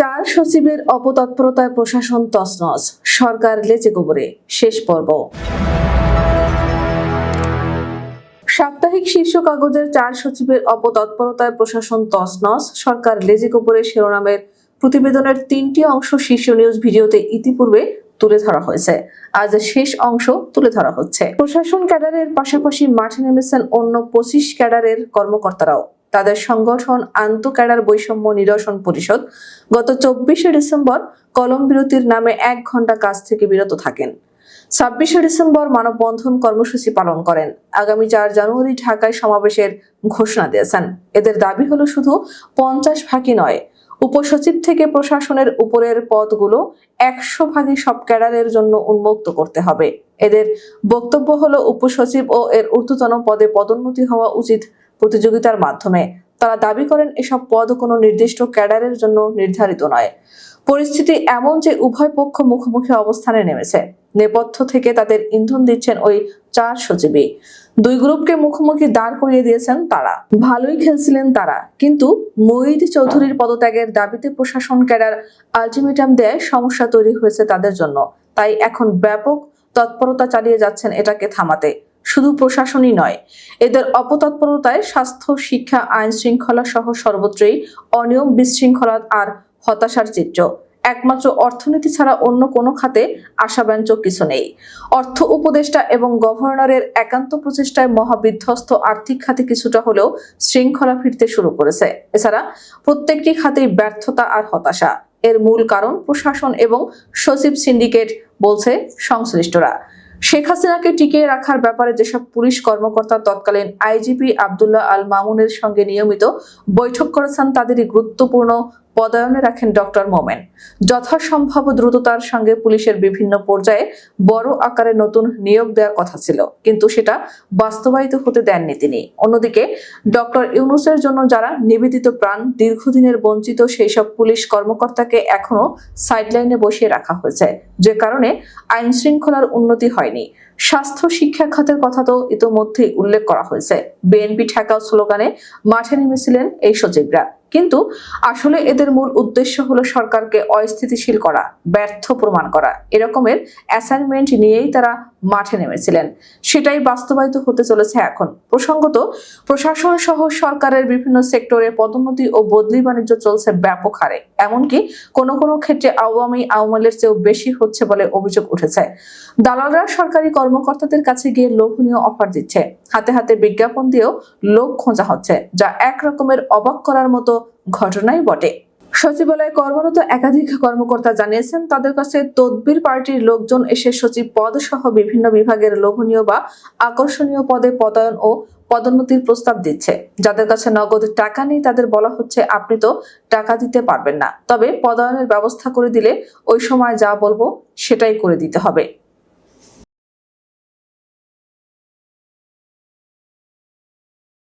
চার সচিবের অপতৎপরতায় প্রশাসন তছনছ। সরকার লেচে গোবরে শেষ পর্ব। সাপ্তাহিক শীর্ষ কাগজের চার সচিবের অপতৎপরতায় প্রশাসন তছনছ। সরকার লেজে গোবরে শিরোনামের প্রতিবেদনের তিনটি অংশ শীর্ষ নিউজ ভিডিওতে ইতিপূর্বে তুলে ধরা হয়েছে। আজ শেষ অংশ তুলে ধরা হচ্ছে। প্রশাসন ক্যাডারের পাশাপাশি মাঠে নেমেছেন অন্য পঁচিশ ক্যাডারের কর্মকর্তারাও। তাদের সংগঠন আন্ত ক্যাডার বৈষম্য নিরসন পরিষদ গত চব্বিশে ডিসেম্বর কলম বিরতির নামে এক ঘণ্টা কাজ থেকে বিরত থাকেন। ছাব্বিশে ডিসেম্বর মানববন্ধন কর্মসূচি পালন করেন। আগামী চার জানুয়ারি ঢাকায় সমাবেশের ঘোষণা দিয়েছেন। এদের দাবি হলো শুধু পঞ্চাশ ভাগই নয়, উপসচিব থেকে প্রশাসনের উপরের পদগুলো একশো ভাগই সব ক্যাডারের জন্য উন্মুক্ত করতে হবে। এদের বক্তব্য হলো উপসচিব ও এর ঊর্ধ্বতন পদে পদোন্নতি হওয়া উচিত প্রতিযোগিতার মাধ্যমে। তারা দাবি করেন, এসব পদ কোনো নির্দিষ্ট ক্যাডারের জন্য নির্ধারিত নয়। পরিস্থিতি এমন যে উভয় পক্ষ মুখোমুখি অবস্থানে নেমেছে। নেপথ্য থেকে তাদের ইন্ধন দিচ্ছেন ওই চার সচিবই দুই গ্রুপকে মুখোমুখি দাঁড় করিয়ে দিয়েছেন তারা। ভালোই খেলছিলেন তারা, কিন্তু মঈদ চৌধুরীর পদত্যাগের দাবিতে প্রশাসন ক্যাডার আলটিমেটাম দেয় সমস্যা তৈরি হয়েছে তাদের জন্য। তাই এখন ব্যাপক তৎপরতা চালিয়ে যাচ্ছেন এটাকে থামাতে। শুধু প্রশাসনই নয়, এদের অপতৎপরতায় স্বাস্থ্য, শিক্ষা, আইন শৃঙ্খলা সহ সর্বত্রই অনিয়ম, বিশৃঙ্খলা আর হতাশার চিত্র একমাত্র অর্থনীতি ছাড়া অন্য কোনো খাতে আশাব্যঞ্জক কিছু নেই। অর্থ উপদেষ্টা এবং গভর্নরের একান্ত প্রচেষ্টায় মহাবিধ্বস্ত আর্থিক খাতে কিছুটা হলেও শৃঙ্খলা ফিরতে শুরু করেছে। এছাড়া প্রত্যেকটি খাতেই ব্যর্থতা আর হতাশা। এর মূল কারণ প্রশাসন এবং সচিব সিন্ডিকেট বলছে সংশ্লিষ্টরা। শেখ হাসিনাকে টিকিয়ে রাখার ব্যাপারে যেসব পুলিশ কর্মকর্তা তৎকালীন আইজিপি আবদুল্লাহ আল মামুনের সঙ্গে নিয়মিত বৈঠক করেছেন, তাদেরই গুরুত্বপূর্ণ পদায়নে রাখেন ডক্টর মোমেন। যথাসম্ভব দ্রুততার সঙ্গে পুলিশের বিভিন্ন পর্যায়ে বড় আকারে নতুন নিয়োগ দেওয়ার কথা ছিল, কিন্তু সেটা বাস্তবায়িত হতে দেননি তিনি। অন্যদিকে, ডক্টর ইউনুসের জন্য যারা নিবেদিত প্রাণ দীর্ঘদিনের বঞ্চিত সেই সব পুলিশ কর্মকর্তাকে এখনও সাইডলাইনে বসিয়ে রাখা হয়েছে, যে কারণে আইন শৃঙ্খলার উন্নতি হয়নি। স্বাস্থ্য শিক্ষা খাতের কথা তো ইতোমধ্যেই উল্লেখ করা হয়েছে। বিএনপি ঠেকাও স্লোগানে মাঠে নেমেছিলেন এই সচিবরা। কিন্তু আসলে এদের মূল উদ্দেশ্য হলো সরকারকে অস্থিতিশীল করা, ব্যর্থ প্রমাণ করা। এরকমের অ্যাসাইনমেন্ট নিয়েই তারা মাঠে নেমেছিলেন। সেটাই বাস্তবায়িত হতে চলেছে এখন। প্রসঙ্গত, প্রশাসন সহ সরকারের বিভিন্ন সেক্টরে পদোন্নতি ও বদলি বাণিজ্য চলছে ব্যাপক হারে। এমনকি কোনো কোনো ক্ষেত্রে আওয়ামী আওয়ামলের চেয়েও বেশি হচ্ছে বলে অভিযোগ উঠেছে। দালালরা সরকারি কর্মকর্তাদের কাছে গিয়ে লোভনীয় অফার দিচ্ছে। হাতে হাতে বিজ্ঞাপন দিয়েও লোক খোঁজা হচ্ছে, যা এক রকমের অবাক করার মতো ঘটনাই বটে। সচিবালয়ে কর্মরত একাধিক কর্মকর্তা জানিয়েছেন, তাদের কাছে তদবির পার্টির লোকজন এসে সচিব পদ সহ বিভিন্ন বিভাগের লোভনীয় বা আকর্ষণীয় পদে পদায়ন ও পদোন্নতির প্রস্তাব দিচ্ছে। যাদের কাছে নগদ টাকা নেই, তাদের বলা হচ্ছে, আপনি তো টাকা দিতে পারবেন না। তবে পদায়নের ব্যবস্থা করে দিলে ওই সময় যা বলব সেটাই করে দিতে হবে।